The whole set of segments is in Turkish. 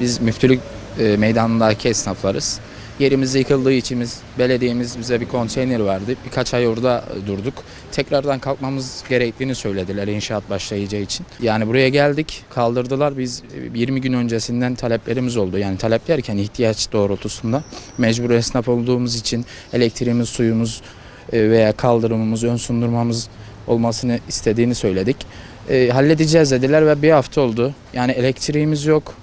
Biz müftülük e, meydanındaki esnaflarız. Yerimiz yıkıldığı için biz, belediyemiz bize bir konteyner verdi. Birkaç ay orada durduk. Tekrardan kalkmamız gerektiğini söylediler inşaat başlayacağı için. Yani buraya geldik, kaldırdılar. Biz e, 20 gün öncesinden taleplerimiz oldu. Yani talep derken ihtiyaç doğrultusunda. Mecbur esnaf olduğumuz için elektriğimiz, suyumuz e, veya kaldırımımız, ön sundurmamız olmasını istediğini söyledik. E, halledeceğiz dediler ve bir hafta oldu. Yani elektriğimiz yok.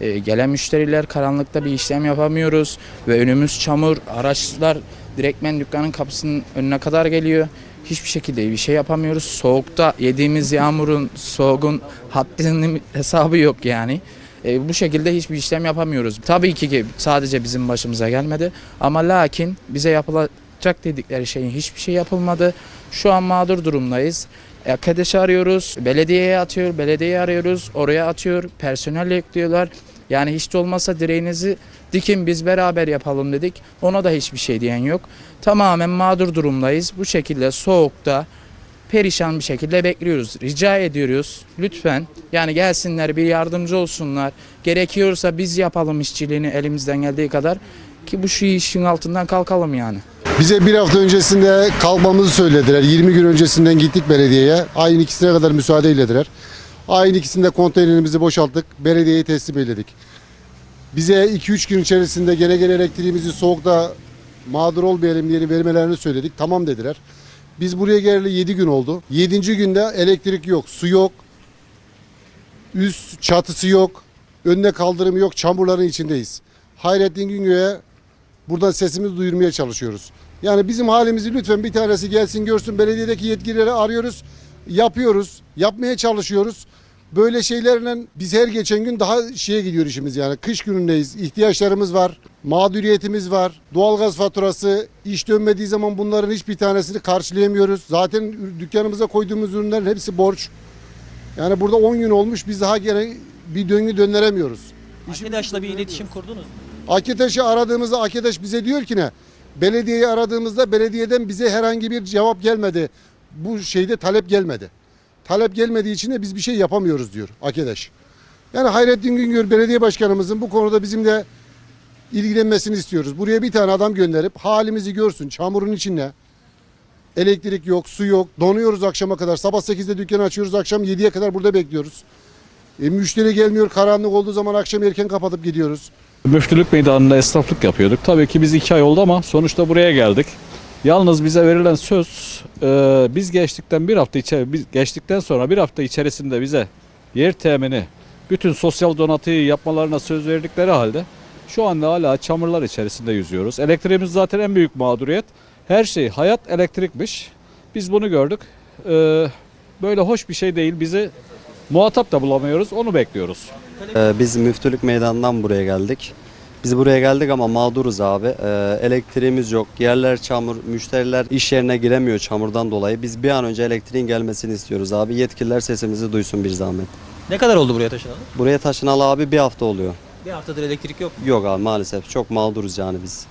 E, gelen müşteriler karanlıkta bir işlem yapamıyoruz ve önümüz çamur. Araçlar direktmen dükkanın kapısının önüne kadar geliyor. Hiçbir şekilde bir şey yapamıyoruz. Soğukta yediğimiz yağmurun, soğuğun haddinin hesabı yok yani. E, bu şekilde hiçbir işlem yapamıyoruz. Tabii ki sadece bizim başımıza gelmedi ama lakin bize yapılacak dedikleri şeyin hiçbir şey yapılmadı. Şu an mağdur durumdayız. Arkadaşı arıyoruz, belediyeye atıyor, belediyeyi arıyoruz, oraya atıyor, personel ekliyorlar. Yani hiç de olmazsa direğinizi dikin biz beraber yapalım dedik. Ona da hiçbir şey diyen yok. Tamamen mağdur durumdayız. Bu şekilde soğukta perişan bir şekilde bekliyoruz. Rica ediyoruz lütfen yani gelsinler bir yardımcı olsunlar. Gerekiyorsa biz yapalım işçiliğini elimizden geldiği kadar ki bu şu işin altından kalkalım yani. Bize bir hafta öncesinde kalkmamızı söylediler. 20 gün öncesinden gittik belediyeye. Ayın ikisine kadar müsaade eylediler. Ayın ikisinde konteynerimizi boşalttık. Belediyeye teslim eyledik. Bize 2-3 gün içerisinde gene gene elektriğimizi soğukta mağdur olmayalım diye vermelerini söyledik. Tamam dediler. Biz buraya geleli 7 gün oldu. 7. günde elektrik yok, su yok. Üst çatısı yok. Önüne kaldırım yok. Çamurların içindeyiz. Hayrettin Güngör'e buradan sesimizi duyurmaya çalışıyoruz. Yani bizim halimizi lütfen bir tanesi gelsin görsün. Belediyedeki yetkilileri arıyoruz. Yapıyoruz. Yapmaya çalışıyoruz. Böyle şeylerle biz her geçen gün daha şeye gidiyor işimiz yani. Kış günündeyiz. İhtiyaçlarımız var. Mağduriyetimiz var. Doğalgaz faturası iş dönmediği zaman bunların hiçbir tanesini karşılayamıyoruz. Zaten dükkanımıza koyduğumuz ürünlerin hepsi borç. Yani burada 10 gün olmuş biz daha gene bir döngü döndüremiyoruz. Arkadaşla bir iletişim kurdunuz mu? Aketeş'i aradığımızda Aketeş bize diyor ki ne? Belediyeyi aradığımızda belediyeden bize herhangi bir cevap gelmedi. Bu şeyde talep gelmedi. Talep gelmediği için de biz bir şey yapamıyoruz diyor Aketeş. Yani Hayrettin Güngör belediye başkanımızın bu konuda bizimle ilgilenmesini istiyoruz. Buraya bir tane adam gönderip halimizi görsün. Çamurun içinde. Elektrik yok, su yok. Donuyoruz akşama kadar. Sabah 8'de dükkanı açıyoruz. Akşam 7'ye kadar burada bekliyoruz. E, müşteri gelmiyor. Karanlık olduğu zaman akşam erken kapatıp gidiyoruz. Müftülük meydanında esnaflık yapıyorduk. Tabii ki biz iki ay oldu ama sonuçta buraya geldik. Yalnız bize verilen söz e, biz geçtikten bir hafta içeri, biz geçtikten sonra bir hafta içerisinde bize yer temini, bütün sosyal donatıyı yapmalarına söz verdikleri halde şu anda hala çamurlar içerisinde yüzüyoruz. Elektriğimiz zaten en büyük mağduriyet. Her şey hayat elektrikmiş. Biz bunu gördük. E, böyle hoş bir şey değil. Bizi muhatap da bulamıyoruz. Onu bekliyoruz. Ee, Biz müftülük meydanından buraya geldik. Biz buraya geldik ama mağduruz abi. Ee, elektriğimiz yok. Yerler çamur. Müşteriler iş yerine giremiyor çamurdan dolayı. Biz bir an önce elektriğin gelmesini istiyoruz abi. Yetkililer sesimizi duysun bir zahmet. Ne kadar oldu buraya taşınalı? Buraya taşınalı abi bir hafta oluyor. Bir haftadır elektrik yok. Yok abi maalesef çok mağduruz yani biz.